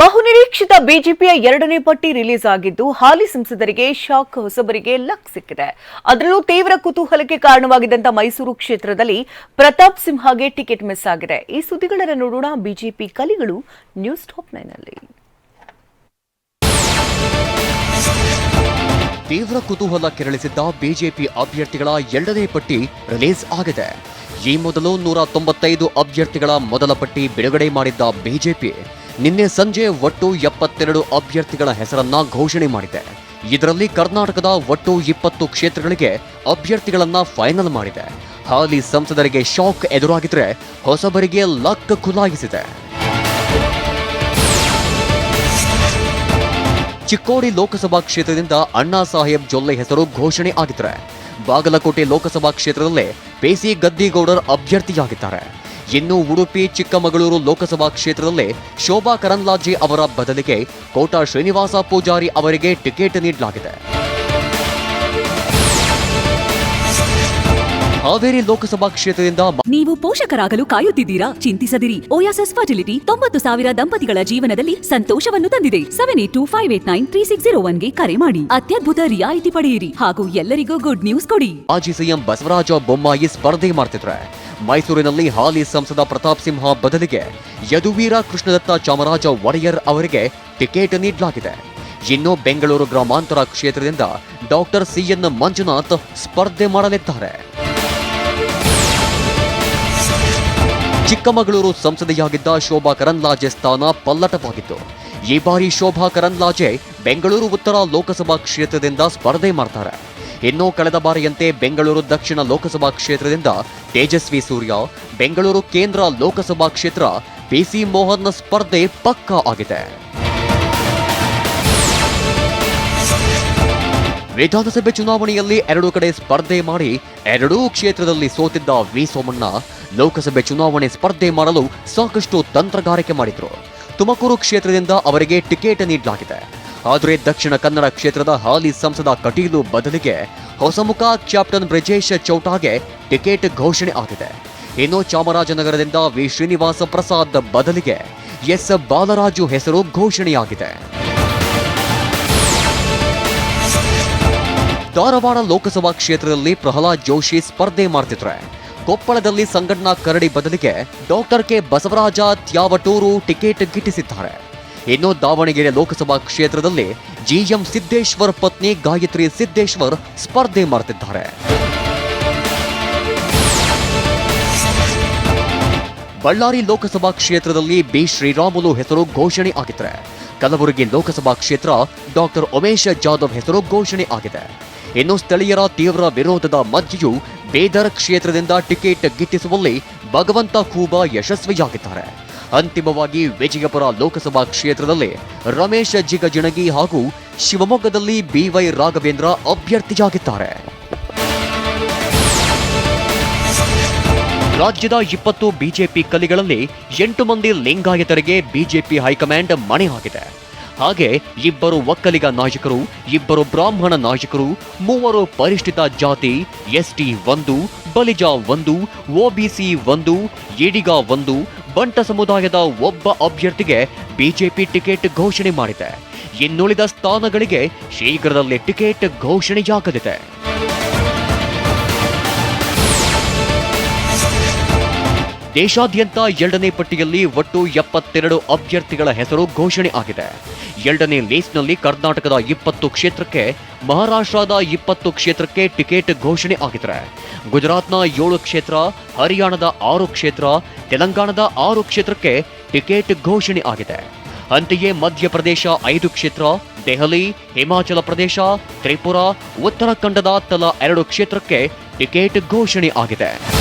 ಬಹುನಿರೀಕ್ಷಿತ ಬಿಜೆಪಿಯ ಎರಡನೇ ಪಟ್ಟಿ ರಿಲೀಸ್ ಆಗಿದ್ದು, ಹಾಲಿ ಸಂಸದರಿಗೆ ಶಾಕ್ ಹೊಸಬರಿಗೆ ಲಕ್ ಸಿಕ್ಕಿದೆ. ಅದರಲ್ಲೂ ತೀವ್ರ ಕುತೂಹಲಕ್ಕೆ ಕಾರಣವಾಗಿದ್ದಂಥ ಮೈಸೂರು ಕ್ಷೇತ್ರದಲ್ಲಿ ಪ್ರತಾಪ್ ಸಿಂಹಗೆ ಟಿಕೆಟ್ ಮಿಸ್ ಆಗಿದೆ. ಈ ಸುದ್ದಿಗಳನ್ನು ನೋಡೋಣ ಬಿಜೆಪಿ ಕಲಿಗಳು ನ್ಯೂಸ್ ಟಾಪ್ ನೈನಲ್ಲಿ ತೀವ್ರ ಕುತೂಹಲ ಕೆರಳಿಸಿದ್ದ ಬಿಜೆಪಿ ಅಭ್ಯರ್ಥಿಗಳ ಎರಡನೇ ಪಟ್ಟಿ ರಿಲೀಸ್ ಆಗಿದೆ. ಈ ಮೊದಲು ನೂರ ತೊಂಬತ್ತೈದು ಅಭ್ಯರ್ಥಿಗಳ ಮೊದಲ ಪಟ್ಟಿ ಬಿಡುಗಡೆ ಮಾಡಿದ್ದ ಬಿಜೆಪಿ. ನಿನ್ನೆ ಸಂಜೆ ಒಟ್ಟು ಎಪ್ಪತ್ತೆರಡು ಅಭ್ಯರ್ಥಿಗಳ ಹೆಸರನ್ನ ಘೋಷಣೆ ಮಾಡಿದೆ. ಇದರಲ್ಲಿ ಕರ್ನಾಟಕದ ಒಟ್ಟು ಇಪ್ಪತ್ತು ಕ್ಷೇತ್ರಗಳಿಗೆ ಅಭ್ಯರ್ಥಿಗಳನ್ನ ಫೈನಲ್ ಮಾಡಿದೆ. ಹಾಲಿ ಸಂಸದರಿಗೆ ಶಾಕ್ ಎದುರಾಗಿದ್ರೆ ಹೊಸಬರಿಗೆ ಲಕ್ ಖುಲಾಯಿಸಿದೆ ಚಿಕ್ಕೋಡಿ ಲೋಕಸಭಾ ಕ್ಷೇತ್ರದಿಂದ ಅಣ್ಣಾ ಸಾಹೇಬ್ ಜೊಲ್ಲೆ ಹೆಸರು ಘೋಷಣೆ ಆಗಿದ್ರೆ, ಬಾಗಲಕೋಟೆ ಲೋಕಸಭಾ ಕ್ಷೇತ್ರದಲ್ಲೇ ಪೇಸಿ ಗದ್ದಿಗೌಡರ್ ಅಭ್ಯರ್ಥಿಯಾಗಿದ್ದಾರೆ. ಇನ್ನು ಉಡುಪಿ ಚಿಕ್ಕಮಗಳೂರು ಲೋಕಸಭಾ ಕ್ಷೇತ್ರದಲ್ಲೇ ಶೋಭಾ ಕರಂದ್ಲಾಜೆ ಅವರ ಬದಲಿಗೆ ಕೋಟಾ ಶ್ರೀನಿವಾಸ ಪೂಜಾರಿ ಅವರಿಗೆ ಟಿಕೆಟ್ ನೀಡಲಾಗಿದೆ. ಹಾವೇರಿ ಲೋಕಸಭಾ ಕ್ಷೇತ್ರದಿಂದ ನೀವು ಪೋಷಕರಾಗಲು ಕಾಯುತ್ತಿದ್ದೀರಾ? ಚಿಂತಿಸದಿರಿ. ಓಯಾಸಸ್ ಫರ್ಟಿಲಿಟಿ ತೊಂಬತ್ತು ಸಾವಿರ ದಂಪತಿಗಳ ಜೀವನದಲ್ಲಿ ಸಂತೋಷವನ್ನು ತಂದಿದೆ. Seven eight two five eight nine three six zero ಒನ್ಗೆ ಕರೆ ಮಾಡಿ. ಅತ್ಯದ್ಭುತ ರಿಯಾಯಿತಿ ಪಡೆಯಿರಿ. ಹಾಗೂ ಎಲ್ಲರಿಗೂ ಗುಡ್ ನ್ಯೂಸ್ ಕೊಡಿ. ಮಾಜಿ ಸಿಎಂ ಬಸವರಾಜ ಬೊಮ್ಮಾಯಿ ಸ್ಪರ್ಧೆ ಮಾಡ್ತಿದ್ರೆ. ಮೈಸೂರಿನಲ್ಲಿ ಹಾಲಿ ಸಂಸದ ಪ್ರತಾಪ್ ಸಿಂಹ ಬದಲಿಗೆ ಯದುವೀರ ಕೃಷ್ಣದತ್ತ ಚಾಮರಾಜ ಒಡೆಯರ್ ಅವರಿಗೆ ಟಿಕೆಟ್ ನೀಡಲಾಗಿದೆ. ಇನ್ನು ಬೆಂಗಳೂರು ಗ್ರಾಮಾಂತರ ಕ್ಷೇತ್ರದಿಂದ ಡಾಕ್ಟರ್ ಸಿಎನ್ ಮಂಜುನಾಥ್ ಸ್ಪರ್ಧೆ ಮಾಡಲಿದ್ದಾರೆ. ಚಿಕ್ಕಮಗಳೂರು ಸಂಸದೆಯಾಗಿದ್ದ ಶೋಭಾ ಕರಂದ್ಲಾಜೆ ಸ್ಥಾನ ಪಲ್ಲಟವಾಗಿತ್ತು. ಈ ಬಾರಿ ಶೋಭಾ ಕರಂದ್ಲಾಜೆ ಬೆಂಗಳೂರು ಉತ್ತರ ಲೋಕಸಭಾ ಕ್ಷೇತ್ರದಿಂದ ಸ್ಪರ್ಧೆ ಮಾಡ್ತಾರೆ. ಇನ್ನು ಕಳೆದ ಬಾರಿಯಂತೆ ಬೆಂಗಳೂರು ದಕ್ಷಿಣ ಲೋಕಸಭಾ ಕ್ಷೇತ್ರದಿಂದ ತೇಜಸ್ವಿ ಸೂರ್ಯ, ಬೆಂಗಳೂರು ಕೇಂದ್ರ ಲೋಕಸಭಾ ಕ್ಷೇತ್ರ ಪಿಸಿ ಮೋಹನ್ ಸ್ಪರ್ಧೆ ಪಕ್ಕಾ ಆಗಿದೆ. ವಿಧಾನಸಭೆ ಚುನಾವಣೆಯಲ್ಲಿ ಎರಡು ಕಡೆ ಸ್ಪರ್ಧೆ ಮಾಡಿ ಎರಡೂ ಕ್ಷೇತ್ರದಲ್ಲಿ ಸೋತಿದ್ದ ವಿ ಸೋಮಣ್ಣ ಲೋಕಸಭೆ ಚುನಾವಣೆ ಸ್ಪರ್ಧೆ ಮಾಡಲು ಸಾಕಷ್ಟು ತಂತ್ರಗಾರಿಕೆ ಮಾಡಿದ್ರು. ತುಮಕೂರು ಕ್ಷೇತ್ರದಿಂದ ಅವರಿಗೆ ಟಿಕೆಟ್ ನೀಡಲಾಗಿದೆ. ಆದರೆ ದಕ್ಷಿಣ ಕನ್ನಡ ಕ್ಷೇತ್ರದ ಹಾಲಿ ಸಂಸದ ಕಟೀಲು ಬದಲಿಗೆ ಹೊಸಮುಖ ಕ್ಯಾಪ್ಟನ್ ಬ್ರಿಜೇಶ್ ಚೌಟಾಗೆ ಟಿಕೆಟ್ ಘೋಷಣೆ ಆಗಿದೆ. ಇನ್ನು ಚಾಮರಾಜನಗರದಿಂದ ವಿ. ಶ್ರೀನಿವಾಸ ಪ್ರಸಾದ್ ಬದಲಿಗೆ ಎಸ್. ಬಾಲರಾಜು ಹೆಸರು ಘೋಷಣೆಯಾಗಿದೆ. ಧಾರವಾಡ ಲೋಕಸಭಾ ಕ್ಷೇತ್ರದಲ್ಲಿ ಪ್ರಹ್ಲಾದ್ ಜೋಶಿ ಸ್ಪರ್ಧೆ ಮಾಡ್ತಿದ್ರೆ. ಕೊಪ್ಪಳದಲ್ಲಿ ಸಂಘಟನಾ ಕರಡಿ ಬದಲಿಗೆ doctor K Basavaraja Tyavatur ticket ಗಿಟ್ಟಿಸಿದ್ದಾರೆ. ಇನ್ನು ದಾವಣಗೆರೆ ಲೋಕಸಭಾ ಕ್ಷೇತ್ರದಲ್ಲಿ ಜಿಎಂ ಸಿದ್ದೇಶ್ವರ್ ಪತ್ನಿ ಗಾಯತ್ರಿ ಸಿದ್ದೇಶ್ವರ್ ಸ್ಪರ್ಧೆ ಮಾಡುತ್ತಿದ್ದಾರೆ ಬಳ್ಳಾರಿ ಲೋಕಸಭಾ ಕ್ಷೇತ್ರದಲ್ಲಿ ಬಿ ಶ್ರೀರಾಮುಲು ಹೆಸರು ಘೋಷಣೆ ಆಗಿದ್ರೆ, ಕಲಬುರಗಿ ಲೋಕಸಭಾ ಕ್ಷೇತ್ರ ಡಾಕ್ಟರ್ ಉಮೇಶ ಜಾಧವ್ ಹೆಸರು ಘೋಷಣೆ ಆಗಿದೆ. ಇನ್ನು ಸ್ಥಳೀಯರ ತೀವ್ರ ವಿರೋಧದ ಮಧ್ಯೆಯೂ ಬೇದರ್ ಕ್ಷೇತ್ರದಿಂದ ಟಿಕೆಟ್ ಗಿಟ್ಟಿಸುವಲ್ಲಿ ಭಗವಂತ ಖೂಬಾ ಯಶಸ್ವಿಯಾಗಿದ್ದಾರೆ. ಅಂತಿಮವಾಗಿ ವಿಜಯಪುರ ಲೋಕಸಭಾ ಕ್ಷೇತ್ರದಲ್ಲಿ ರಮೇಶ್ ಜಿಗಜಿಣಗಿ ಹಾಗೂ ಶಿವಮೊಗ್ಗದಲ್ಲಿ ಬಿವೈ ರಾಘವೇಂದ್ರ ಅಭ್ಯರ್ಥಿಯಾಗಿದ್ದಾರೆ. ರಾಜ್ಯದ ಇಪ್ಪತ್ತು ಬಿಜೆಪಿ ಕಲಿಗಳಲ್ಲಿ ಎಂಟು ಮಂದಿ ಲಿಂಗಾಯತರಿಗೆ ಬಿಜೆಪಿ ಹೈಕಮಾಂಡ್ ಮಣೆ ಹಾಕಿದೆ. ಹಾಗೆ ಇಬ್ಬರು ಒಕ್ಕಲಿಗ ನಾಯಕರು, ಇಬ್ಬರು ಬ್ರಾಹ್ಮಣ ನಾಯಕರು, ಮೂವರು ಪರಿಷ್ಠಿತ ಜಾತಿ, ಎಸ್ಟಿ ಒಂದು, ಬಲಿಜ ಒಂದು ಒಬಿಸಿ ಒಂದು ಎಡಿಗ ಒಂದು ಬಂಟ ಸಮುದಾಯದ ಒಬ್ಬ ಅಭ್ಯರ್ಥಿಗೆ ಬಿಜೆಪಿ ಟಿಕೆಟ್ ಘೋಷಣೆ ಮಾಡಿದೆ. ಇನ್ನುಳಿದ ಸ್ಥಾನಗಳಿಗೆ ಶೀಘ್ರದಲ್ಲೇ ಟಿಕೆಟ್ ಘೋಷಣೆಯಾಗಲಿದೆ ದೇಶಾದ್ಯಂತ ಎರಡನೇ ಪಟ್ಟಿಯಲ್ಲಿ ಒಟ್ಟು ಎಪ್ಪತ್ತೆರಡು ಅಭ್ಯರ್ಥಿಗಳ ಹೆಸರು ಘೋಷಣೆ ಆಗಿದೆ. ಎರಡನೇ ಲೇಸ್ನಲ್ಲಿ ಕರ್ನಾಟಕದ ಇಪ್ಪತ್ತು ಕ್ಷೇತ್ರಕ್ಕೆ, ಮಹಾರಾಷ್ಟ್ರದ ಇಪ್ಪತ್ತು ಕ್ಷೇತ್ರಕ್ಕೆ ಟಿಕೆಟ್ ಘೋಷಣೆ ಆಗಿದೆ ಗುಜರಾತ್ನ ಏಳು ಕ್ಷೇತ್ರ, ಹರಿಯಾಣದ ಆರು ಕ್ಷೇತ್ರ, ತೆಲಂಗಾಣದ ಆರು ಕ್ಷೇತ್ರಕ್ಕೆ ಟಿಕೆಟ್ ಘೋಷಣೆ ಆಗಿದೆ. ಅಂತೆಯೇ ಮಧ್ಯಪ್ರದೇಶ ಐದು ಕ್ಷೇತ್ರ, ದೆಹಲಿ, ಹಿಮಾಚಲ ಪ್ರದೇಶ, ತ್ರಿಪುರ, ಉತ್ತರಾಖಂಡದ ತಲಾ ಎರಡು ಕ್ಷೇತ್ರಕ್ಕೆ ಟಿಕೆಟ್ ಘೋಷಣೆ ಆಗಿದೆ.